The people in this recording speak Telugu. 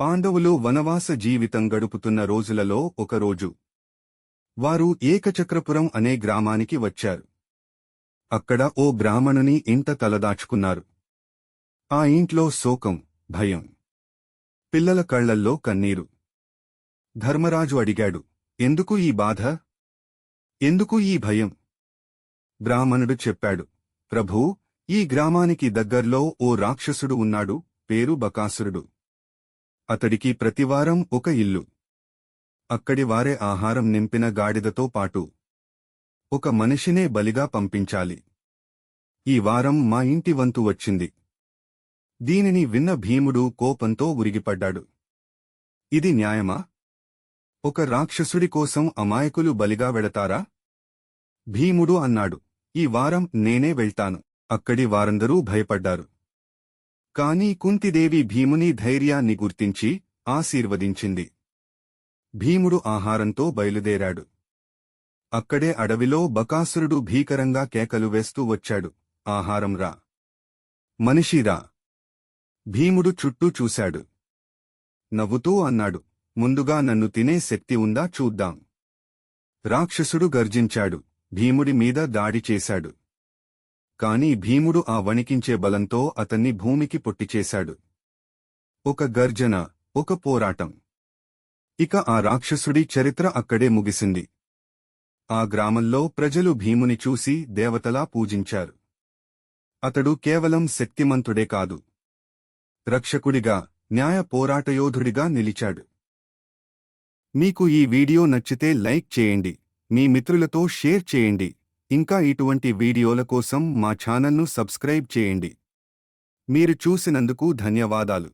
పాండవులు వనవాస జీవితం గడుపుతున్న రోజులలో ఒకరోజు వారు ఏకచక్రపురం అనే గ్రామానికి వచ్చారు. అక్కడ ఓ బ్రాహ్మణుని ఇంట తలదాచుకున్నారు. ఆ ఇంట్లో శోకం భయం. పిల్లల కళ్ళల్లో కన్నీరు. ధర్మరాజు అడిగాడు ఎందుకు ఈ బాధ? ఎందుకు ఈ భయం? బ్రాహ్మణుడు చెప్పాడు ప్రభూ ఈ గ్రామానికి దగ్గర్లో ఓ రాక్షసుడు ఉన్నాడు పేరు బకాసురుడు. అతడికి ప్రతివారం ఒక ఇల్లు. అక్కడి వారే ఆహారం నింపిన గాడిదతో పాటు ఒక మనిషినే బలిగా పంపించాలి. ఈ వారం మా ఇంటి వంతు వచ్చింది. దీనిని విన్న భీముడు కోపంతో ఉరిగిపడ్డాడు. ఇది న్యాయమా? ఒక రాక్షసుడి కోసం అమాయకులు బలిగా వెడతారా భీముడు అన్నాడు. ఈ వారం నేనే వెళ్తాను. అక్కడి వారందరూ భయపడ్డారు. కాని కుంతిదేవి భీముని ధైర్యాన్ని గుర్తించి ఆశీర్వదించింది. భీముడు ఆహారంతో బయలుదేరాడు. అక్కడే అడవిలో బకాసురుడు భీకరంగా కేకలు వేస్తూ వచ్చాడు. ఆహారం రా. మనిషిరా భీముడు చుట్టూ చూశాడు. నవ్వుతూ అన్నాడు. ముందుగా నన్ను తినే శక్తి ఉందా చూద్దాం. రాక్షసుడు గర్జించాడు. భీముడి మీద దాడి చేశాడు. కాని భీముడు ఆ వణికించే బలంతో అతన్ని భూమికి పొట్టిచేశాడు ఒక గర్జన ఒక పోరాటం. ఇక ఆ రాక్షసుడి చరిత్ర అక్కడే ముగిసింది. ఆ గ్రామంలో ప్రజలు భీముని చూసి దేవతలా పూజించారు. అతడు కేవలం శక్తిమంతుడే కాదు. రక్షకుడిగా న్యాయ పోరాటయోధుడిగా నిలిచాడు. మీకు ఈ వీడియో నచ్చితే లైక్ చేయండి. మీ మిత్రులతో షేర్ చేయండి. ఇంకా ఇటువంటి వీడియోల కోసం మా ఛానల్ను సబ్స్క్రైబ్ చేయండి. మీరు చూసినందుకు ధన్యవాదాలు.